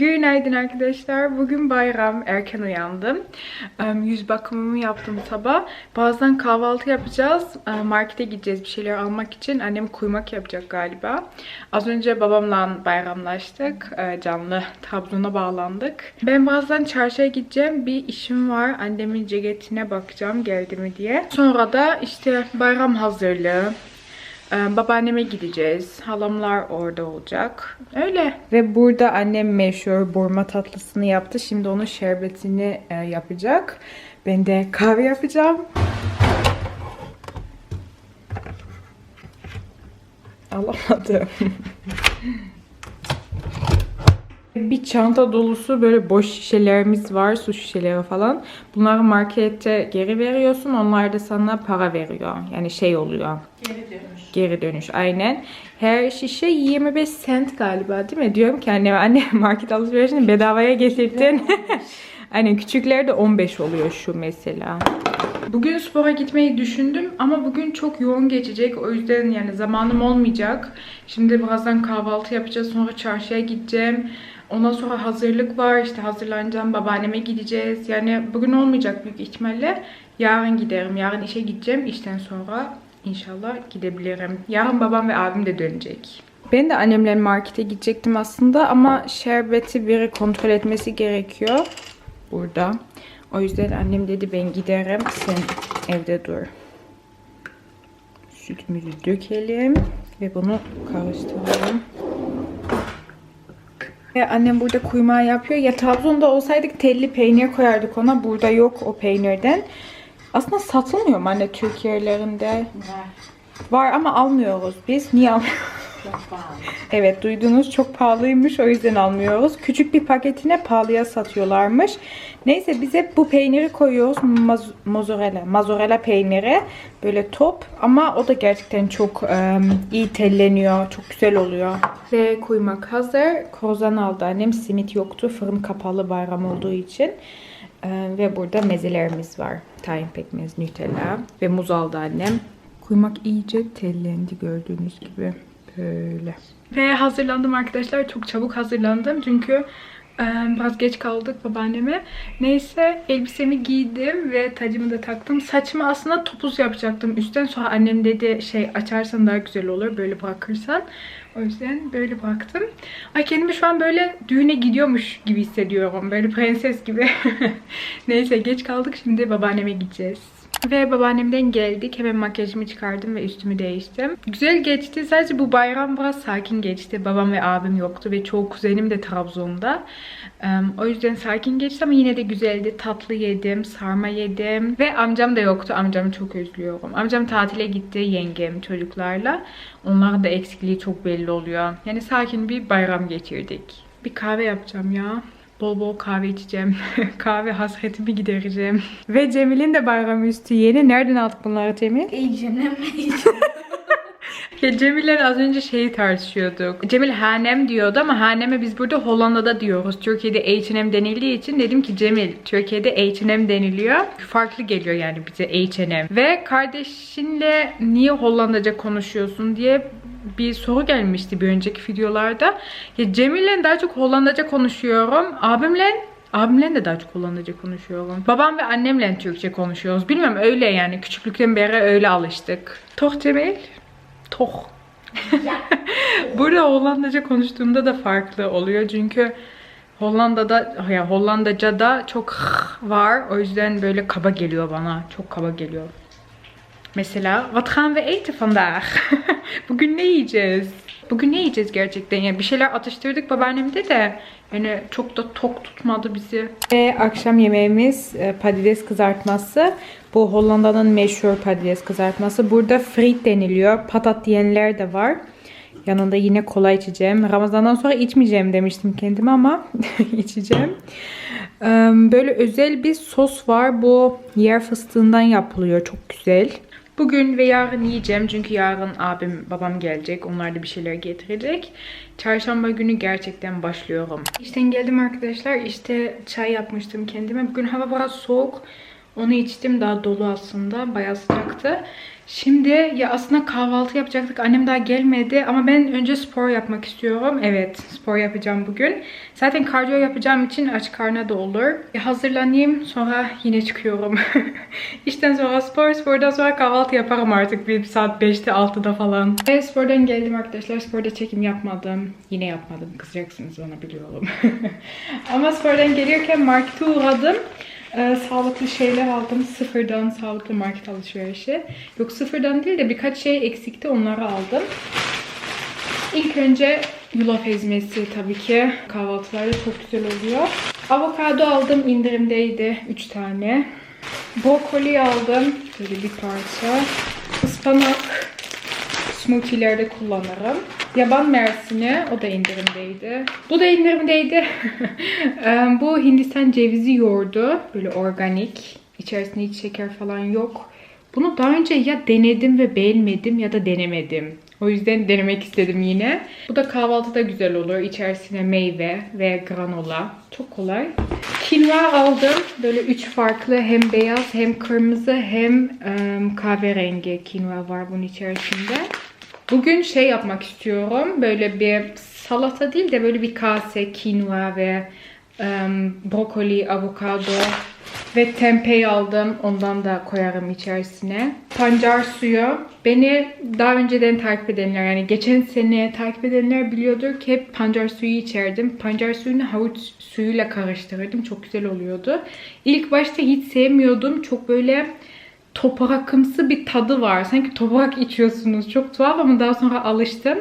Günaydın arkadaşlar. Bugün bayram. Erken uyandım. Yüz bakımımı yaptım sabah. Birazdan kahvaltı yapacağız. Em, Markete gideceğiz bir şeyler almak için. Annem kuymak yapacak galiba. Az önce babamla bayramlaştık. E, Canlı Trabzon'a bağlandık. Ben birazdan çarşıya gideceğim. Bir işim var. Annemin ceketine bakacağım geldi mi diye. Sonra da işte bayram hazırlığı. Ee, babaanneme gideceğiz. Halamlar orada olacak. Öyle. Ve burada annem meşhur burma tatlısını yaptı. Şimdi onun şerbetini e, yapacak. Ben de kahve yapacağım. Alamadım. Bir çanta dolusu böyle boş şişelerimiz var, su şişeleri falan. Bunları markette geri veriyorsun, onlar da sana para veriyor. Yani şey oluyor. Geri dönüş. Geri dönüş aynen. Her şişe 25 cent galiba değil mi? Diyorum ki anneme anne market alışverişini bedavaya getirdin. aynen küçükler de 15 oluyor şu mesela. Bugün spora gitmeyi düşündüm ama bugün çok yoğun geçecek. O yüzden yani zamanım olmayacak. Şimdi birazdan kahvaltı yapacağız. Sonra çarşıya gideceğim. Ondan sonra hazırlık var. İşte hazırlanacağım. Babaanneme gideceğiz. Yani bugün olmayacak büyük ihtimalle. Yarın giderim. Yarın işe gideceğim. İşten sonra inşallah gidebilirim. Yarın babam ve abim de dönecek. Ben de annemle markete gidecektim aslında ama şerbeti biri kontrol etmesi gerekiyor. Burada. O yüzden annem dedi ben giderim. Sen evde dur. Sütümüzü dökelim ve bunu karıştıralım. Ve annem burada kuymağı yapıyor. Ya Trabzon'da olsaydık telli peynir koyardık ona. Burada yok o peynirden. Aslında satılmıyor mu anne Türkiye'lerinde? Var. Var ama almıyoruz biz. Niye almıyoruz? Evet duydunuz çok pahalıymış o yüzden almıyoruz. Küçük bir paketine pahalıya satıyorlarmış. Neyse biz hep bu peyniri koyuyoruz. Maz- mozzarella. Mozzarella peyniri. Böyle top ama o da gerçekten çok em, iyi telleniyor. Çok güzel oluyor. Ve kuymak hazır. Kozan aldı annem. Simit yoktu. Fırın kapalı bayram olduğu için. Ee, ve burada mezelerimiz var. Tahin pekmez, Nutella ve muz aldı annem. Kuymak iyice tellendi gördüğünüz gibi. Böyle. Ve hazırlandım arkadaşlar. Çok çabuk hazırlandım. Çünkü biraz geç kaldık babaanneme. Neyse elbisemi giydim ve tacımı da taktım. Saçımı aslında topuz yapacaktım üstten. Sonra annem dedi şey açarsan daha güzel olur böyle bırakırsan. O yüzden böyle bıraktım. Ay kendimi şu an böyle düğüne gidiyormuş gibi hissediyorum. Böyle prenses gibi. Neyse geç kaldık. Şimdi babaanneme gideceğiz. Ve babaannemden geldik. Hemen makyajımı çıkardım ve üstümü değiştim. Güzel geçti. Sadece bu bayram biraz sakin geçti. Babam ve abim yoktu ve çoğu kuzenim de Trabzon'da. O yüzden sakin geçti ama yine de güzeldi. Tatlı yedim, sarma yedim. Ve amcam da yoktu. Amcamı çok özlüyorum. Amcam tatile gitti yengem çocuklarla. Onların da eksikliği çok belli oluyor. Yani sakin bir bayram geçirdik. Bir kahve yapacağım ya. Bol bol kahve içeceğim. kahve hasretimi gidereceğim. Ve Cemil'in de bayramüstü yeni. Nereden aldık bunları Cemil? İyicenem Ya Cemil'le az önce şeyi tartışıyorduk. Cemil Hanem diyordu ama Hanem'e biz burada Hollanda'da diyoruz. Türkiye'de H&M denildiği için dedim ki Cemil Türkiye'de H&M deniliyor. Farklı geliyor yani bize H&M. Ve kardeşinle niye Hollandaca konuşuyorsun diye bir soru gelmişti bir önceki videolarda. Ya Cemil'le daha çok Hollandaca konuşuyorum. Abimle Abimle de daha çok Hollandaca konuşuyorum. Babam ve annemle Türkçe konuşuyoruz. Bilmem öyle yani. Küçüklükten beri öyle alıştık. Toch Cemil? Toch. Burada Hollandaca konuştuğumda da farklı oluyor. Çünkü Hollanda'da ya Hollandaca'da çok var. O yüzden böyle kaba geliyor bana. Çok kaba geliyor. Mesela wat gaan we eten vandaag? Bugün ne yiyeceğiz? Bugün ne yiyeceğiz gerçekten? Yani bir şeyler atıştırdık babaannemde de yani çok da tok tutmadı bizi. Ve akşam yemeğimiz e, patates kızartması. Bu Hollanda'nın meşhur patates kızartması. Burada frit deniliyor. Patat diyenler de var. Yanında yine kola içeceğim. Ramazandan sonra içmeyeceğim demiştim kendime ama içeceğim. Böyle özel bir sos var. Bu yer fıstığından yapılıyor. Çok güzel. Bugün ve yarın yiyeceğim çünkü yarın abim babam gelecek. Onlar da bir şeyler getirecek. Çarşamba günü gerçekten başlıyorum. İşten geldim arkadaşlar. İşte çay yapmıştım kendime. Bugün hava biraz soğuk. Onu içtim. Daha dolu aslında. Bayağı sıcaktı. Şimdi ya aslında kahvaltı yapacaktık. Annem daha gelmedi ama ben önce spor yapmak istiyorum. Evet spor yapacağım bugün. Zaten kardiyo yapacağım için aç karnına da olur. Ya hazırlanayım sonra yine çıkıyorum. İşten sonra spor, spordan sonra kahvaltı yaparım artık bir saat 5'te 6'da falan. Ve spordan geldim arkadaşlar. Sporda çekim yapmadım. Yine yapmadım. Kızacaksınız bana biliyorum. ama spordan geliyorken markete uğradım. Ee, sağlıklı şeyler aldım. Sıfırdan sağlıklı market alışverişi. Yok sıfırdan değil de birkaç şey eksikti. Onları aldım. İlk önce yulaf ezmesi tabii ki. Kahvaltılarda çok güzel oluyor. Avokado aldım. indirimdeydi. 3 tane. Brokoli aldım. Böyle bir parça. Ispanak smoothie'lerde kullanırım. Yaban mersini o da indirimdeydi. Bu da indirimdeydi. Bu Hindistan cevizi yoğurdu. Böyle organik. İçerisinde hiç şeker falan yok. Bunu daha önce ya denedim ve beğenmedim ya da denemedim. O yüzden denemek istedim yine. Bu da kahvaltıda güzel olur. İçerisine meyve ve granola. Çok kolay. Kinva aldım. Böyle üç farklı hem beyaz hem kırmızı hem em, kahverengi kinva var bunun içerisinde. Bugün şey yapmak istiyorum. Böyle bir salata değil de böyle bir kase kinva ve em, brokoli, avokado ve tempeh aldım. Ondan da koyarım içerisine. Pancar suyu. Beni daha önceden takip edenler yani geçen sene takip edenler biliyordur ki hep pancar suyu içerdim. Pancar suyunu havuç suyuyla karıştırırdım. Çok güzel oluyordu. İlk başta hiç sevmiyordum. Çok böyle toprakımsı bir tadı var. Sanki toprak içiyorsunuz. Çok tuhaf ama daha sonra alıştım.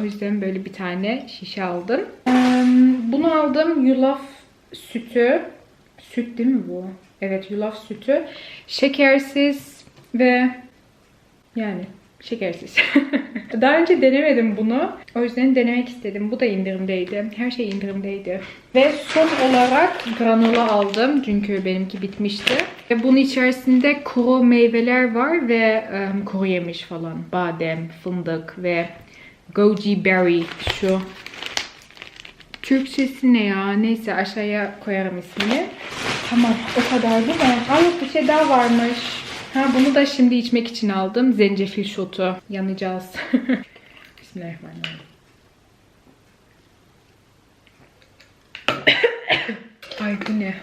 O yüzden böyle bir tane şişe aldım. Bunu aldım. Yulaf sütü. Süt değil mi bu? Evet yulaf sütü. Şekersiz ve yani şekersiz. Daha önce denemedim bunu. O yüzden denemek istedim. Bu da indirimdeydi. Her şey indirimdeydi. Ve son olarak granola aldım. Çünkü benimki bitmişti. Ve bunun içerisinde kuru meyveler var ve em, kuru yemiş falan. Badem, fındık ve goji berry şu. Türkçesi ne ya? Neyse aşağıya koyarım ismini. Tamam o kadar değil mi? Aa yok bir şey daha varmış. Ha bunu da şimdi içmek için aldım. Zencefil şotu. Yanacağız. Bismillahirrahmanirrahim. Ay bu ne?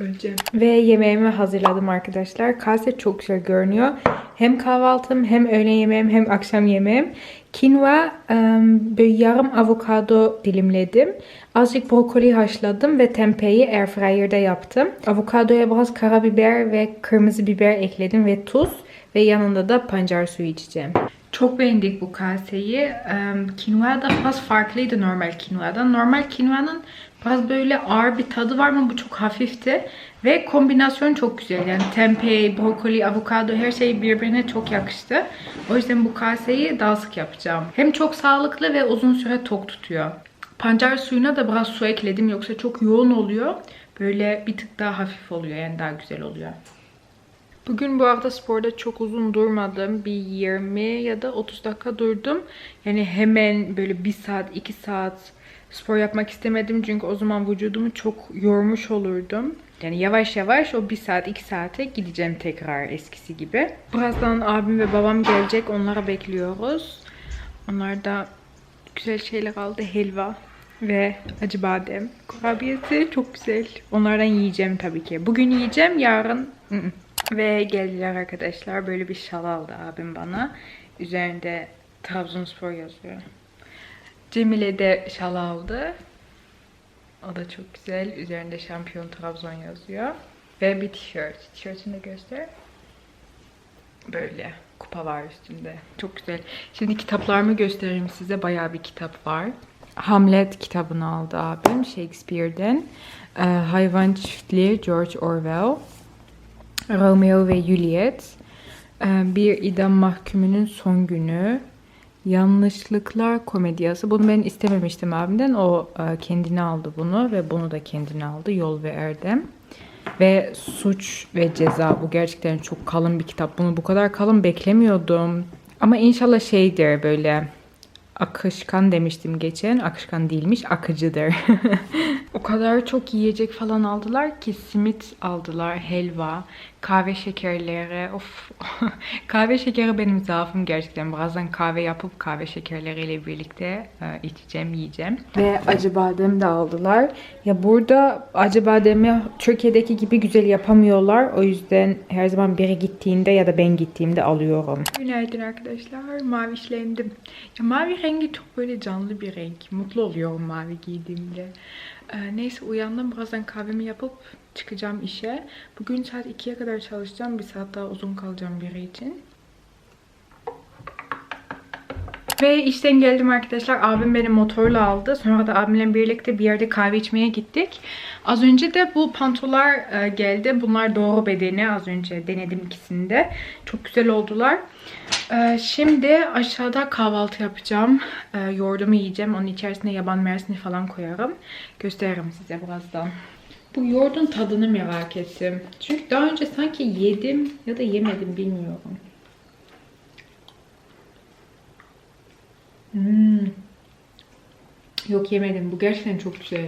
Öleceğim. Ve yemeğimi hazırladım arkadaşlar. Kase çok güzel görünüyor. Hem kahvaltım hem öğle yemeğim hem akşam yemeğim. Kinva em, böyle yarım avokado dilimledim. Azıcık brokoli haşladım ve tempeyi airfryer'da yaptım. Avokadoya biraz karabiber ve kırmızı biber ekledim ve tuz. Ve yanında da pancar suyu içeceğim. Çok beğendik bu kaseyi. Em, Kinva da biraz farklıydı normal kinvadan. Normal kinvanın biraz böyle ağır bir tadı var ama bu çok hafifti. Ve kombinasyon çok güzel. Yani tempeh, brokoli, avokado her şey birbirine çok yakıştı. O yüzden bu kaseyi daha sık yapacağım. Hem çok sağlıklı ve uzun süre tok tutuyor. Pancar suyuna da biraz su ekledim yoksa çok yoğun oluyor. Böyle bir tık daha hafif oluyor yani daha güzel oluyor. Bugün bu hafta sporda çok uzun durmadım. Bir 20 ya da 30 dakika durdum. Yani hemen böyle 1 saat, 2 saat spor yapmak istemedim. Çünkü o zaman vücudumu çok yormuş olurdum. Yani yavaş yavaş o 1 saat, 2 saate gideceğim tekrar eskisi gibi. Birazdan abim ve babam gelecek. Onlara bekliyoruz. Onlar da güzel şeyler aldı. Helva ve acı badem kurabiyesi çok güzel. Onlardan yiyeceğim tabii ki. Bugün yiyeceğim, yarın. Ve geldiler arkadaşlar. Böyle bir şal aldı abim bana. Üzerinde Trabzonspor yazıyor. Cemile de şal aldı. O da çok güzel. Üzerinde şampiyon Trabzon yazıyor. Ve bir tişört. Tişörtünü de göster. Böyle kupa var üstünde. Çok güzel. Şimdi kitaplarımı göstereyim size. Bayağı bir kitap var. Hamlet kitabını aldı abim Shakespeare'den. Ee, Hayvan Çiftliği George Orwell. Romeo ve Juliet. Ee, Bir idam mahkumunun son günü. Yanlışlıklar komedyası. Bunu ben istememiştim abimden. O e, kendine aldı bunu ve bunu da kendine aldı. Yol ve Erdem. Ve Suç ve Ceza. Bu gerçekten çok kalın bir kitap. Bunu bu kadar kalın beklemiyordum. Ama inşallah şeydir böyle akışkan demiştim geçen. Akışkan değilmiş, akıcıdır. O kadar çok yiyecek falan aldılar ki simit aldılar, helva, kahve şekerleri. Of. kahve şekeri benim zaafım gerçekten. Bazen kahve yapıp kahve şekerleriyle birlikte e, içeceğim, yiyeceğim. Ve acı badem de aldılar. Ya burada acı bademi Türkiye'deki gibi güzel yapamıyorlar. O yüzden her zaman biri gittiğinde ya da ben gittiğimde alıyorum. Günaydın arkadaşlar. Mavişlendim. Ya mavi rengi çok böyle canlı bir renk. Mutlu oluyorum mavi giydiğimde. Ee, neyse uyandım. Birazdan kahvemi yapıp çıkacağım işe. Bugün saat 2'ye kadar çalışacağım. Bir saat daha uzun kalacağım biri için. Ve işten geldim arkadaşlar. Abim beni motorla aldı. Sonra da abimle birlikte bir yerde kahve içmeye gittik. Az önce de bu pantolar e, geldi. Bunlar doğru bedeni. Az önce denedim ikisini de. Çok güzel oldular. E, Şimdi aşağıda kahvaltı yapacağım. E, Yoğurdumu yiyeceğim. Onun içerisine yaban mersini falan koyarım. Gösteririm size birazdan. Bu yoğurdun tadını merak ettim. Çünkü daha önce sanki yedim ya da yemedim bilmiyorum. Hmm. Yok yemedim. Bu gerçekten çok güzel.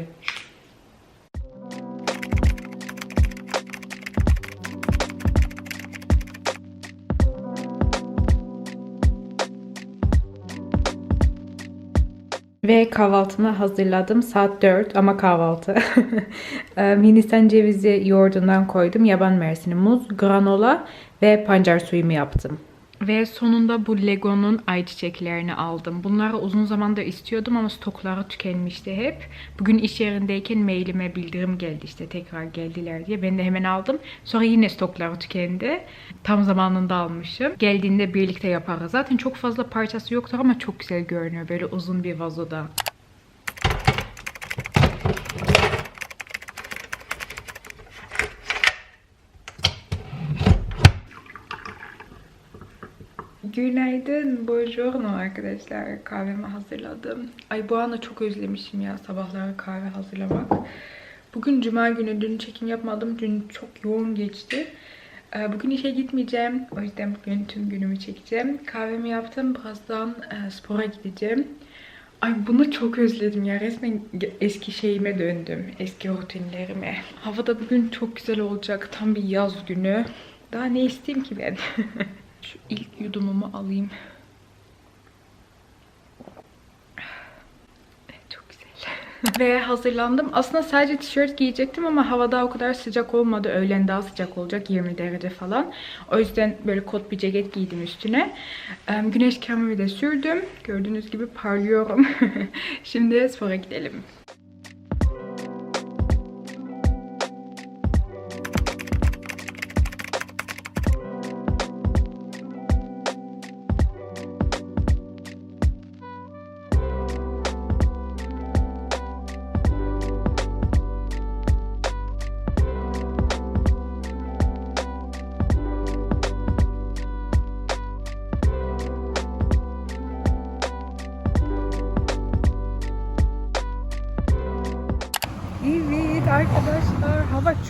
Ve kahvaltımı hazırladım. Saat 4 ama kahvaltı. Hindistan cevizi yoğurdundan koydum. Yaban mersini, muz, granola ve pancar suyumu yaptım. Ve sonunda bu Lego'nun ayçiçeklerini aldım. Bunları uzun zamandır istiyordum ama stokları tükenmişti hep. Bugün iş yerindeyken mailime bildirim geldi işte tekrar geldiler diye. Ben de hemen aldım. Sonra yine stokları tükendi. Tam zamanında almışım. Geldiğinde birlikte yaparız. Zaten çok fazla parçası yoktur ama çok güzel görünüyor. Böyle uzun bir vazoda. Günaydın, buongiorno arkadaşlar. Kahvemi hazırladım. Ay bu anda çok özlemişim ya sabahları kahve hazırlamak. Bugün cuma günü, dün çekim yapmadım. Dün çok yoğun geçti. Ee, Bugün işe gitmeyeceğim. O yüzden bugün tüm günümü çekeceğim. Kahvemi yaptım. Birazdan e, spora gideceğim. Ay bunu çok özledim ya. Resmen eski şeyime döndüm. Eski rutinlerime. Hava da bugün çok güzel olacak. Tam bir yaz günü. Daha ne isteyeyim ki ben? Şu ilk yudumumu alayım. Evet, Çok güzel. Ve hazırlandım. Aslında sadece tişört giyecektim ama hava daha o kadar sıcak olmadı. Öğlen daha sıcak olacak. 20 derece falan. O yüzden böyle kot bir ceket giydim üstüne. Güneş kremimi de sürdüm. Gördüğünüz gibi parlıyorum. Şimdi spora gidelim.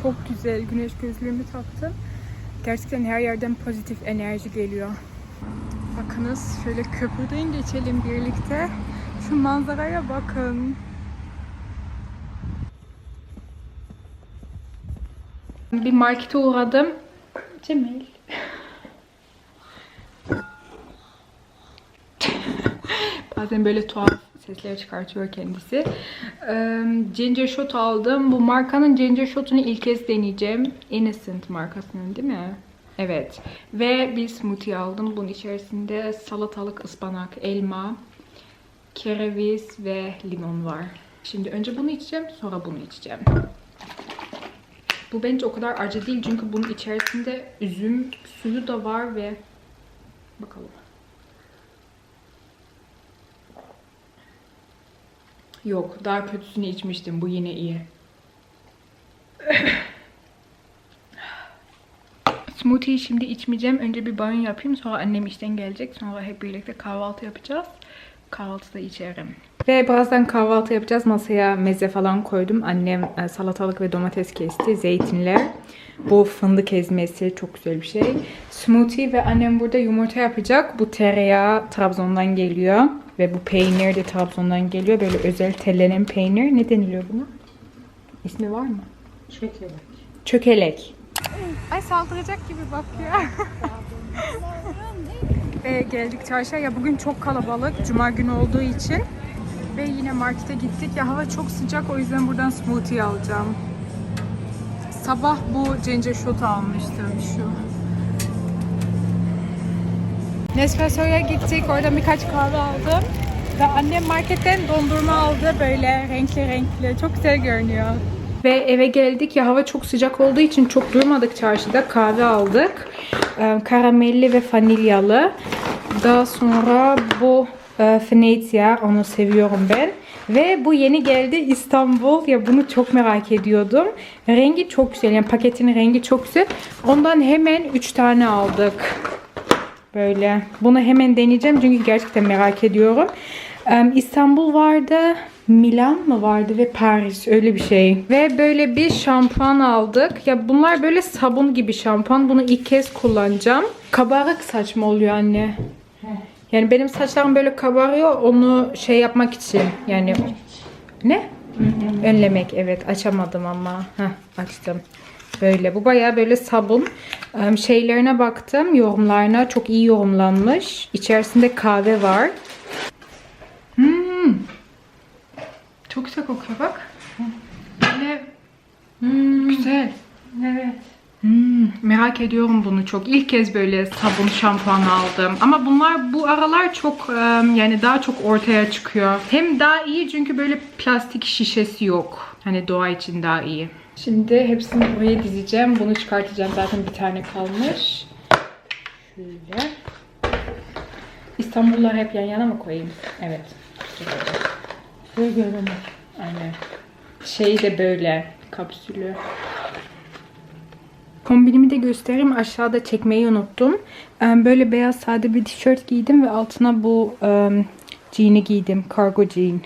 Çok güzel. Güneş gözlüğümü taktım. Gerçekten her yerden pozitif enerji geliyor. Bakınız şöyle köprüden geçelim birlikte. Şu manzaraya bakın. Bir markete uğradım. Cemil. Bazen böyle tuhaf sesler çıkartıyor kendisi. Ee, ginger shot aldım. Bu markanın ginger shot'unu ilk kez deneyeceğim. Innocent markasının değil mi? Evet. Ve bir smoothie aldım. Bunun içerisinde salatalık, ıspanak, elma, kereviz ve limon var. Şimdi önce bunu içeceğim, sonra bunu içeceğim. Bu bence o kadar acı değil çünkü bunun içerisinde üzüm suyu da var ve bakalım. Yok, daha kötüsünü içmiştim. Bu yine iyi. Smoothie şimdi içmeyeceğim. Önce bir banyo yapayım. Sonra annem işten gelecek. Sonra hep birlikte kahvaltı yapacağız. Kahvaltıda içerim. Ve birazdan kahvaltı yapacağız. Masaya meze falan koydum. Annem e, salatalık ve domates kesti. Zeytinler. Bu fındık ezmesi çok güzel bir şey. Smoothie ve annem burada yumurta yapacak. Bu tereyağı Trabzon'dan geliyor. Ve bu peynir de Trabzon'dan geliyor. Böyle özel tellenen peynir. Ne deniliyor buna? İsmi var mı? Çökelek. Çökelek. Ay saldıracak gibi bakıyor. Ve geldik çarşıya. Ya bugün çok kalabalık. Cuma günü olduğu için. Ve yine markete gittik. Ya hava çok sıcak o yüzden buradan smoothie alacağım. Sabah bu shot almıştım şu. Nespresso'ya gittik. Oradan birkaç kahve aldım. Ve annem marketten dondurma aldı. Böyle renkli renkli. Çok güzel görünüyor. Ve eve geldik. Ya hava çok sıcak olduğu için çok durmadık çarşıda. Kahve aldık. Ee, karamelli ve vanilyalı. Daha sonra bu e. Onu seviyorum ben. Ve bu yeni geldi İstanbul. Ya bunu çok merak ediyordum. Rengi çok güzel. Yani paketin rengi çok güzel. Ondan hemen 3 tane aldık. Böyle. Bunu hemen deneyeceğim çünkü gerçekten merak ediyorum. İstanbul vardı. Milan mı vardı ve Paris öyle bir şey. Ve böyle bir şampuan aldık. Ya bunlar böyle sabun gibi şampuan. Bunu ilk kez kullanacağım. Kabarık saç mı oluyor anne? Yani benim saçlarım böyle kabarıyor. Onu şey yapmak için. Yani ne? Önlemek evet açamadım ama. Heh, açtım. Böyle bu bayağı böyle sabun. Şeylerine baktım yorumlarına çok iyi yorumlanmış. İçerisinde kahve var. Hmm. Çok güzel kokuyor bak. Böyle hmm, güzel. Evet. Hmm, merak ediyorum bunu çok. İlk kez böyle sabun şampuan aldım. Ama bunlar bu aralar çok yani daha çok ortaya çıkıyor. Hem daha iyi çünkü böyle plastik şişesi yok. Hani doğa için daha iyi. Şimdi hepsini buraya dizeceğim. Bunu çıkartacağım. Zaten bir tane kalmış. Şöyle. İstanbul'lar hep yan yana mı koyayım? Evet. Böyle görünür. Aynen. Şey de böyle kapsülü. Kombinimi de göstereyim. Aşağıda çekmeyi unuttum. Em, Böyle beyaz sade bir tişört giydim ve altına bu em, jean'i giydim. Cargo jean.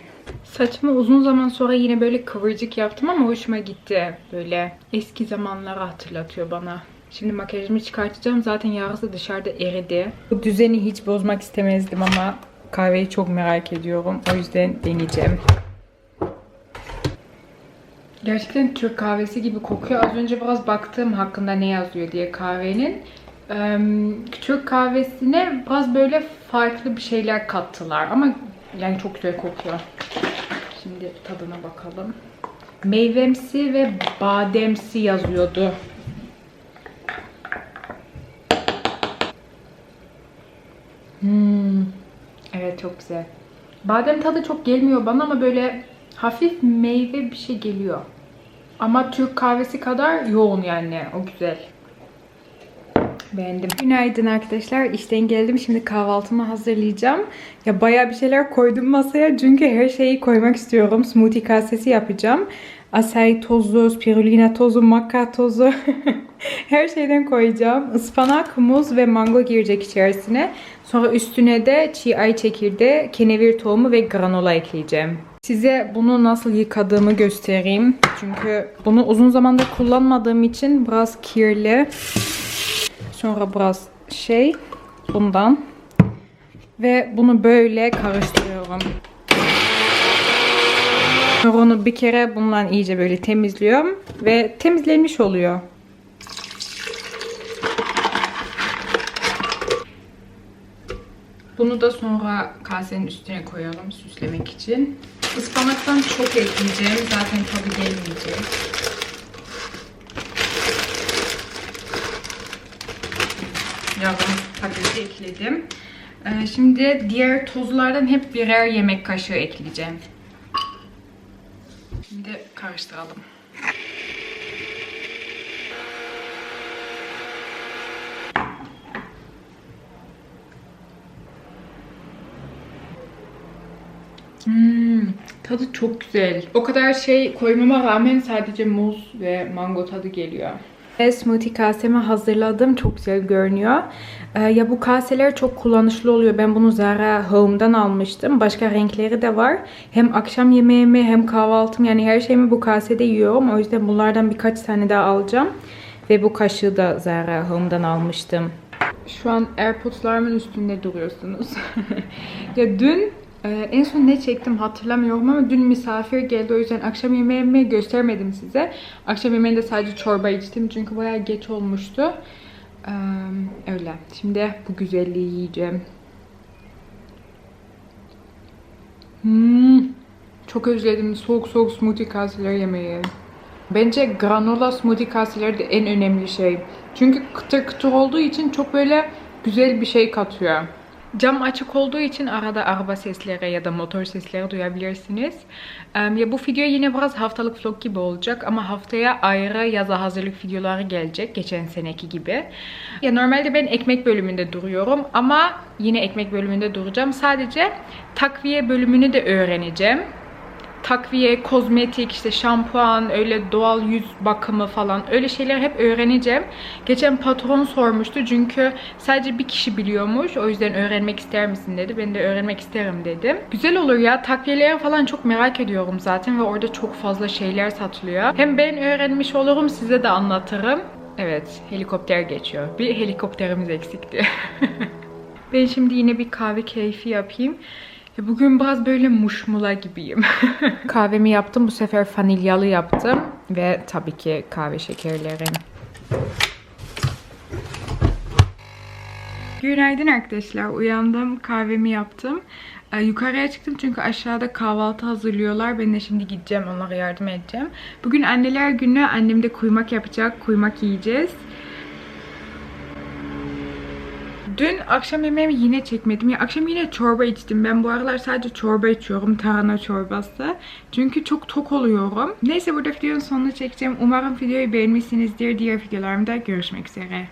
Saçımı uzun zaman sonra yine böyle kıvırcık yaptım ama hoşuma gitti. Böyle eski zamanları hatırlatıyor bana. Şimdi makyajımı çıkartacağım. Zaten yarısı dışarıda eridi. Bu düzeni hiç bozmak istemezdim ama kahveyi çok merak ediyorum. O yüzden deneyeceğim. Gerçekten Türk kahvesi gibi kokuyor. Az önce biraz baktım hakkında ne yazıyor diye kahvenin. Türk kahvesine biraz böyle farklı bir şeyler kattılar ama yani çok güzel kokuyor. Şimdi tadına bakalım. Meyvemsi ve bademsi yazıyordu. Hmm. Evet çok güzel. Badem tadı çok gelmiyor bana ama böyle hafif meyve bir şey geliyor. Ama Türk kahvesi kadar yoğun yani. O güzel. Beğendim. Günaydın arkadaşlar. İşten geldim. Şimdi kahvaltımı hazırlayacağım. Ya bayağı bir şeyler koydum masaya. Çünkü her şeyi koymak istiyorum. Smoothie kasesi yapacağım. Acai tozu, spirulina tozu, maca tozu. her şeyden koyacağım. Ispanak, muz ve mango girecek içerisine. Sonra üstüne de çiğ ay çekirdeği, kenevir tohumu ve granola ekleyeceğim. Size bunu nasıl yıkadığımı göstereyim. Çünkü bunu uzun zamandır kullanmadığım için biraz kirli. Sonra biraz şey bundan. Ve bunu böyle karıştırıyorum. Sonra onu bir kere bundan iyice böyle temizliyorum. Ve temizlenmiş oluyor. Bunu da sonra kasenin üstüne koyalım süslemek için. Ispanaktan çok ekleyeceğim. Zaten tadı gelmeyecek. Yarım paketi ekledim. Ee, Şimdi diğer tozlardan hep birer yemek kaşığı ekleyeceğim. Şimdi karıştıralım. Hmm, tadı çok güzel. O kadar şey koymama rağmen sadece muz ve mango tadı geliyor. Smoothie kasemi hazırladım. Çok güzel görünüyor. Ee, ya bu kaseler çok kullanışlı oluyor. Ben bunu Zara Home'dan almıştım. Başka renkleri de var. Hem akşam yemeğimi hem kahvaltım yani her şeyimi bu kasede yiyorum. O yüzden bunlardan birkaç tane daha alacağım. Ve bu kaşığı da Zara Home'dan almıştım. Şu an AirPods'larımın üstünde duruyorsunuz. ya dün Ee, en son ne çektim hatırlamıyorum ama dün misafir geldi o yüzden akşam yemeğimi göstermedim size. Akşam yemeğinde sadece çorba içtim çünkü bayağı geç olmuştu. Ee, öyle. Şimdi bu güzelliği yiyeceğim. Hmm, çok özledim soğuk soğuk smoothie kaseleri yemeyi. Bence granola smoothie kaseleri de en önemli şey. Çünkü kıtır kıtır olduğu için çok böyle güzel bir şey katıyor. Cam açık olduğu için arada araba sesleri ya da motor sesleri duyabilirsiniz. Ya bu video yine biraz haftalık vlog gibi olacak ama haftaya ayrı yaza hazırlık videoları gelecek geçen seneki gibi. Ya normalde ben ekmek bölümünde duruyorum ama yine ekmek bölümünde duracağım. Sadece takviye bölümünü de öğreneceğim takviye, kozmetik, işte şampuan, öyle doğal yüz bakımı falan öyle şeyler hep öğreneceğim. Geçen patron sormuştu çünkü sadece bir kişi biliyormuş. O yüzden öğrenmek ister misin dedi. Ben de öğrenmek isterim dedim. Güzel olur ya. Takviyeleri falan çok merak ediyorum zaten ve orada çok fazla şeyler satılıyor. Hem ben öğrenmiş olurum size de anlatırım. Evet, helikopter geçiyor. Bir helikopterimiz eksikti. ben şimdi yine bir kahve keyfi yapayım. Ya Bugün biraz böyle muşmula gibiyim. Kahvemi yaptım. Bu sefer vanilyalı yaptım. Ve tabii ki kahve şekerlerim. Günaydın arkadaşlar. Uyandım. Kahvemi yaptım. Ee, yukarıya çıktım çünkü aşağıda kahvaltı hazırlıyorlar. Ben de şimdi gideceğim. Onlara yardım edeceğim. Bugün anneler günü. Annem de kuymak yapacak. Kuymak yiyeceğiz. Dün akşam yemeğimi yine çekmedim. Ya akşam yine çorba içtim. Ben bu aralar sadece çorba içiyorum. Tarhana çorbası. Çünkü çok tok oluyorum. Neyse burada videonun sonunu çekeceğim. Umarım videoyu beğenmişsinizdir. Diğer videolarımda görüşmek üzere.